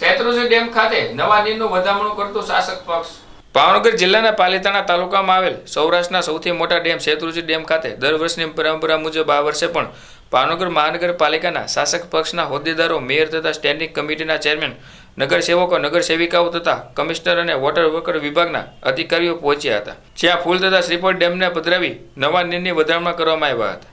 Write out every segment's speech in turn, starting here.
Shetrunji dam ખાતે નવા નીરનું વધામણું કરતું શાસક પક્ષ. ભાવનગર જિલ્લાના પાલિતાણા તાલુકામાં આવેલ સૌરાષ્ટ્રના સૌથી મોટા ડેમ શેત્રુંજી ડેમ ખાતે દર વર્ષની પરંપરા મુજબ આ વર્ષે પણ ભાવનગર મહાનગરપાલિકાના શાસક પક્ષના હોદ્દેદારો, મેયર તથા સ્ટેન્ડિંગ કમિટીના ચેરમેન, નગરસેવકો, નગરસેવિકાઓ તથા કમિશનર અને વોટર વર્કર વિભાગના અધિકારીઓ પહોંચ્યા હતા, જ્યાં ફૂલ તથા શ્રીફળ ડેમને પધરાવી નવા નીરની વધારણા કરવામાં આવ્યા હતા.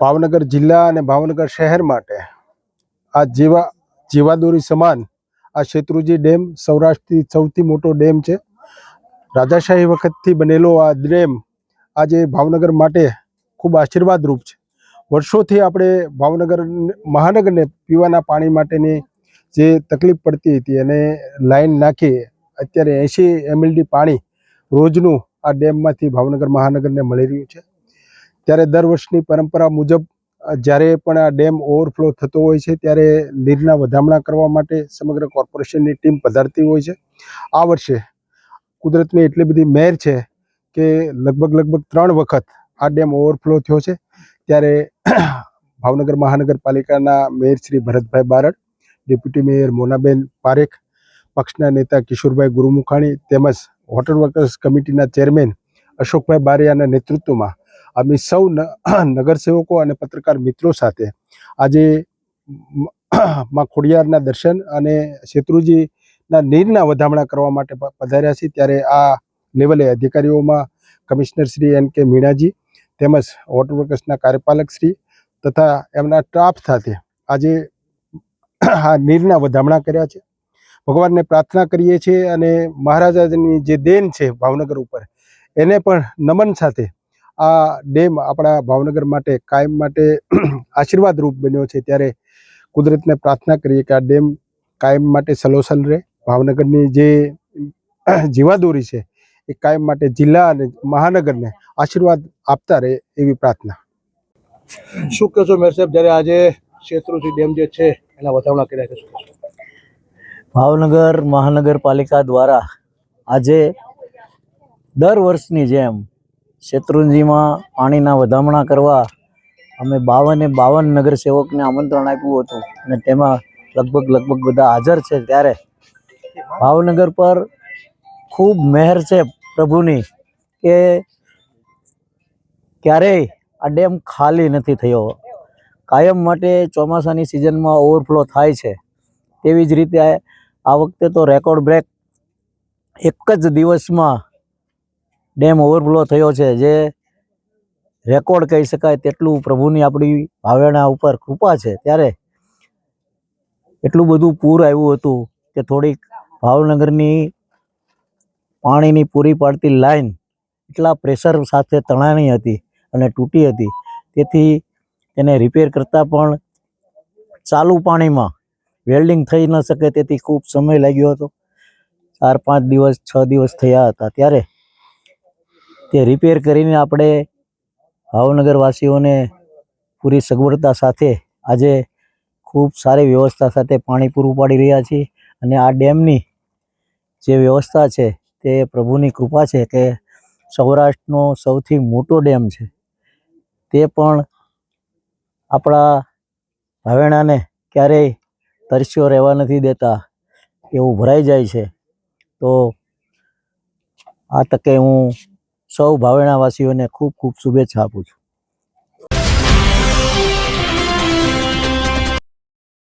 ભાવનગર જિલ્લા અને ભાવનગર શહેર માટે આ જીવા જીવાદોરી સમાન આ શેત્રુજી ડેમ સૌરાષ્ટ્રથી સૌથી મોટો ડેમ છે. રાજાશાહી વખતથી બનેલો આ ડેમ આજે ભાવનગર માટે ખૂબ આશીર્વાદરૂપ છે. વર્ષોથી આપણે ભાવનગર મહાનગરને પીવાના પાણી માટેની જે તકલીફ પડતી હતી અને લાઈન નાખી અત્યારે એંશી એમએલડી પાણી રોજનું આ ડેમમાંથી ભાવનગર મહાનગરને મળી રહ્યું છે. ત્યારે દર વર્ષની પરંપરા મુજબ જ્યારે પણ આ ડેમ ઓવરફ્લો થતો હોય છે, ત્યારે નીરના વધામણા કરવા માટે સમગ્ર કોર્પોરેશનની ટીમ પધારતી હોય છે. આ વર્ષે કુદરતની એટલી બધી મહેર છે કે લગભગ લગભગ ત્રણ વખત આ ડેમ ઓવરફ્લો થયો છે. ત્યારે ભાવનગર મહાનગરપાલિકાના mayor Shri Bharatbhai Barad, deputy mayor Monaben Parekh, પક્ષના નેતા કિશોરભાઈ ગુરુમુખાણી તેમજ વોટર વર્કર્સ કમિટીના ચેરમેન અશોકભાઈ બારિયાના નેતૃત્વમાં અમે સૌ નગરસેવકો અને પત્રકાર મિત્રો સાથે આજે માં ખોડિયારના દર્શન અને શેત્રુજીના નીરના વધામણા કરવા માટે પધાર્યા છીએ. ત્યારે આ લેવલે અધિકારીઓમાં કમિશનર શ્રી એન કે મીણાજી તેમજ વોટર વર્કર્સના કાર્યપાલક શ્રી તથા એમના સ્ટાફ સાથે આજે આ નીરના વધામણા કર્યા છે. ભગવાનને પ્રાર્થના કરીએ છીએ અને મહારાજાની જે દેન છે ભાવનગર ઉપર, એને પણ નમન સાથે આ ડેમ આપણા ભાવનગર માટે કાયમ માટે આશીર્વાદ રૂપ બન્યો છે ત્યારે કુદરતને પ્રાર્થના કરીએ કે આ ડેમ કાયમ માટે સલોસલ રહે. ભાવનગરની જે જીવાદોરી છે એ કાયમ માટે જિલ્લા અને મહાનગરને આશીર્વાદ આપતા રહે એવી પ્રાર્થના. શું કહેશો મેર સાહેબ જ્યારે આજે શેત્રુજી ડેમ જે છે એના વધારણા કર્યા છે ભાવનગર મહાનગરપાલિકા દ્વારા આજે દર વર્ષની જેમ શેત્રુંજીમાં પાણીના વધામણા કરવા અમે બાવને બાવન નગરસેવકને આમંત્રણ આપ્યું હતું. અને તેમાં લગભગ લગભગ બધા હાજર છે ત્યારે ભાવનગર પર ખૂબ મહેર છે પ્રભુની કે ક્યારેય આ ડેમ ખાલી નથી થયો. કાયમ માટે ચોમાસાની સિઝનમાં ઓવરફ્લો થાય છે. તેવી જ રીતે આ વખતે તો રેકોર્ડ બ્રેક એક જ દિવસમાં ડેમ ઓવરફ્લો થયો છે, જે રેકોર્ડ કહી શકાય તેટલું પ્રભુની આપણી ભાવેણા ઉપર કૃપા છે. ત્યારે એટલું બધું પૂર આવ્યું હતું કે થોડીક ભાવનગરની પાણીની પૂરી પાડતી લાઈન એટલા પ્રેશર સાથે તણાણી હતી અને તૂટી હતી. તેથી તેને રિપેર કરતાં પણ ચાલુ પાણીમાં વેલ્ડિંગ થઈ ન શકે, તેથી ખૂબ સમય લાગ્યો હતો. ચાર પાંચ દિવસ, છ દિવસ થયા હતા. ત્યારે તે રિપેર કરીને આપણે ભાવનગરવાસીઓને પૂરી સગવડતા સાથે આજે ખૂબ સારી વ્યવસ્થા સાથે પાણી પૂરું પાડી રહ્યા છીએ અને આ ડેમની જે વ્યવસ્થા છે તે પ્રભુની કૃપા છે કે સૌરાષ્ટ્રનો સૌથી મોટો ડેમ છે. તે પણ આપણા ભાવેણાને ક્યારેય તરસ્યો રહેવા નથી દેતા એવું ભરાઈ જાય છે. તો આ તકે હું સૌ ભાવેણાવાસીઓને ખૂબ ખૂબ શુભેચ્છા આપું છું.